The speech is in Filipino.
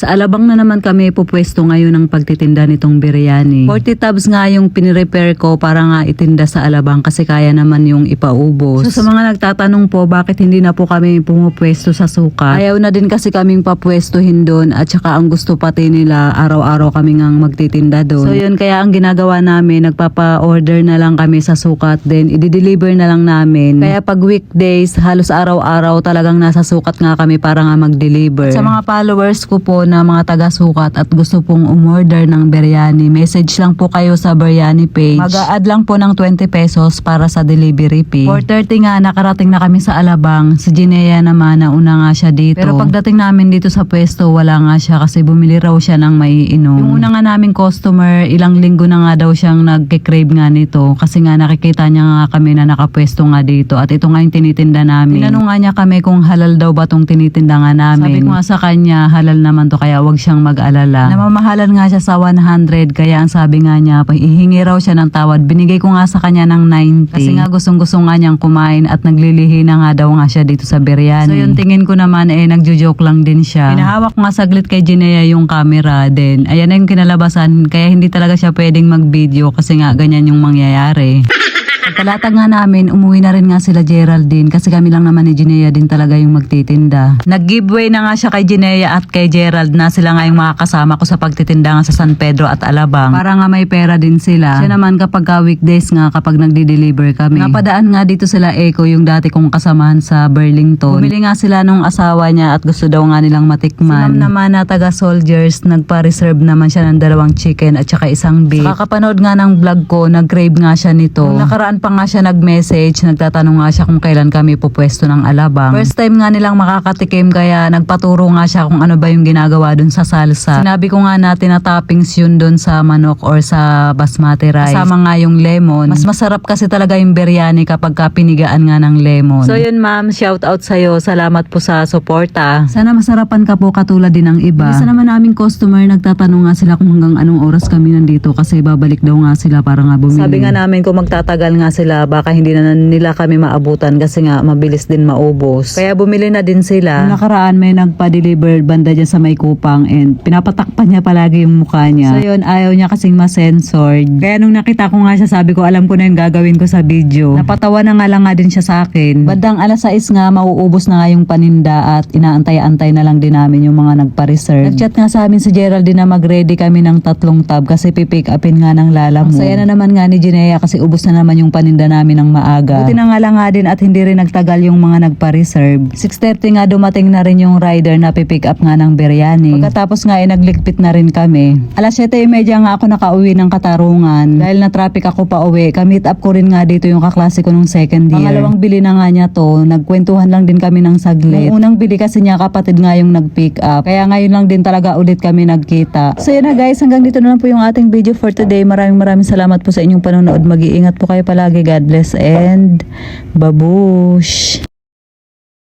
Sa alabang na naman kami pupwesto ngayon ng pagtitinda nitong biryani. 40 tubs nga yung pinirepair ko para nga itinda sa alabang kasi kaya naman yung ipaubos. So sa mga nagtatanong po bakit hindi na po kami pumupwesto sa sukat, ayaw na din kasi kaming papwestuhin doon at saka ang gusto pati nila araw-araw kami ngang magtitinda doon. So yun kaya ang ginagawa namin nagpapa-order na lang kami sa sukat then i-deliver na lang namin. Kaya pag weekdays halos araw-araw talagang nasa sukat nga kami para nga mag-deliver. Sa mga followers ko po na mga taga-sukat at gusto pong umorder ng biryani, message lang po kayo sa biryani page. Mag-a-add lang po ng 20 pesos para sa delivery fee. 4.30 nga nakarating na kami sa Alabang. Si Ginea naman nauna nga siya dito. Pero pagdating namin dito sa pwesto, wala nga siya kasi bumili raw siya ng maiinom. Yung una nga naming customer, ilang linggo na nga daw siyang nagke-crave nga nito kasi nga nakikita niya nga kami na nakapwesto nga dito at ito nga yung tinitinda namin. Tinanong nga niya kami kung halal daw ba tong tinitinda nga namin. Sabi ko nga sa kanya, halal naman to kaya wag siyang mag-alala. Namamahalan nga siya sa 100 kaya ang sabi nga niya, ihingi raw siya ng tawad. Binigay ko nga sa kanya ng 90. Kasi nga gustong gusto nga niyang kumain at naglilihi na nga daw nga siya dito sa biryani. So yung tingin ko naman eh nagjo-joke lang din siya. Pinahawak nga saglit kay Jinea yung camera din. Ayan na yung kinalabasan kaya hindi talaga siya pwedeng mag-video kasi nga ganyan yung mangyayari. Pagkalatag nga namin, umuwi na rin nga sila Geraldine kasi kami lang naman ni Ginea din talaga yung magtitinda. Nag-giveaway na nga siya kay Ginea at kay Gerald na sila nga yung makakasama ko sa pagtitinda nga sa San Pedro at Alabang. Para nga may pera din sila. Siya naman kapag ka weekdays nga kapag nagdi-deliver kami. Napadaan nga dito sila Echo yung dati kong kasamahan sa Burlington. Bumili nga sila nung asawa niya at gusto daw nga nilang matikman. Si ma'am naman na taga soldiers, nagpa-reserve naman siya ng dalawang chicken at saka isang beef. Kakapanood nga ng vlog ko, nag-crave nga siya nito. Nung nakaraan pa nga siya nag-message, nagtatanong nga siya kung kailan kami pupwesto ng alabang. First time nga nilang makakatikim kaya nagpaturo nga siya kung ano ba yung ginagawa dun sa salsa. Sinabi ko nga natin na toppings yun dun sa manok or sa basmati rice. Kasama nga yung lemon. Mas masarap kasi talaga yung biryani kapag ka pinigaan nga ng lemon. So yun ma'am, shout out sa'yo. Salamat po sa suporta. Sana masarapan ka po katulad din ng iba. Isa naman naming customer, nagtatanong nga sila kung hanggang anong oras kami nandito kasi babalik daw nga sila para nga bumili. Sabi nga namin kung magtatagal nga sila, baka hindi na nila kami maabutan kasi nga mabilis din maubos. Kaya bumili na din sila. Nung nakaraan may nagpa-deliver banda dyan sa may kupang and pinapatakpan niya palagi yung mukha niya. So yun, ayaw niya kasing ma-censored. Kaya nung nakita ko nga siya, sabi ko alam ko na yung gagawin ko sa video. Napatawa na nga lang nga din siya sa akin. Bandang alas 6 nga, mauubos na nga yung paninda at inaantay-antay na lang din namin yung mga nagpa-reserve. Nag-chat nga sa amin si Geraldine na mag-ready kami ng tatlong tab kasi pipick upin nga ng lala mo. Saya na naman nga ni Jinea kasi ubos na naman yung paninda namin ng maaga. Buti na nga lang nga din at hindi rin nagtagal yung mga nagpa-reserve. 6.30 nga dumating na rin yung rider na pipick up nga ng biryani. Pagkatapos nga ay naglikpit na rin kami. Alas 7.30 nga ako nakauwi ng katarungan. Dahil na traffic ako pa uwi, kamit up ko rin nga dito yung kaklase ko nung second year. Pangalawang bili na nga niya to, nagkwentuhan lang din kami ng saglit. Nung unang bili kasi niya kapatid nga yung nag-pick up. Kaya ngayon lang din talaga ulit kami nagkita. So yun na guys, hanggang dito na lang po yung ating video for today. Maraming maraming salamat po sa inyong panonood. Mag-iingat po kayo palagi. God bless and babush!